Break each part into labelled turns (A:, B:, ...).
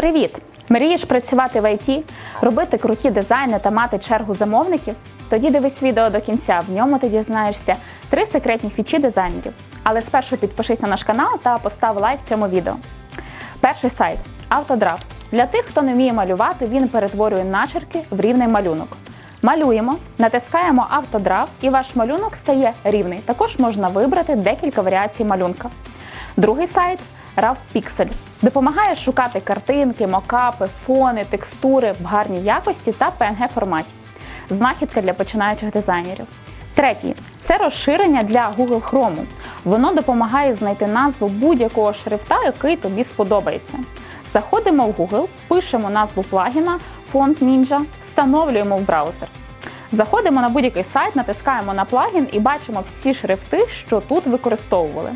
A: Привіт! Мрієш працювати в ІТ, робити круті дизайни та мати чергу замовників? Тоді дивись відео до кінця. В ньому ти дізнаєшся три секретні фічі дизайнерів. Але спершу підпишись на наш канал та постав лайк цьому відео. Перший сайт Автодрав. Для тих, хто не вміє малювати, він перетворює начерки в рівний малюнок. Малюємо, натискаємо автодрав, і ваш малюнок стає рівний. Також можна вибрати декілька варіацій малюнка. Другий сайт RAW Pixel. Допомагає шукати картинки, мокапи, фони, текстури в гарній якості та PNG форматі. Знахідка для починаючих дизайнерів. Третій це розширення для Google Chrome. Воно допомагає знайти назву будь-якого шрифта, який тобі сподобається. Заходимо в Google, пишемо назву плагіна фонд Ninja, встановлюємо в браузер. Заходимо на будь-який сайт, натискаємо на плагін і бачимо всі шрифти, що тут використовували.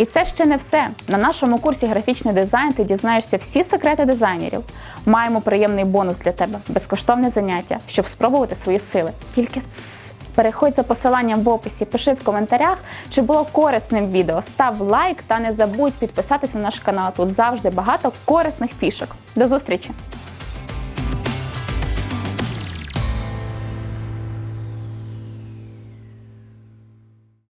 A: І це ще не все. На нашому курсі графічний дизайн ти дізнаєшся всі секрети дизайнерів. Маємо приємний бонус для тебе безкоштовне заняття, щоб спробувати свої сили. Тільки цс. Переходь за посиланням в описі, пиши в коментарях, чи було корисним відео. Став лайк та не забудь підписатися на наш канал. Тут завжди багато корисних фішок. До зустрічі!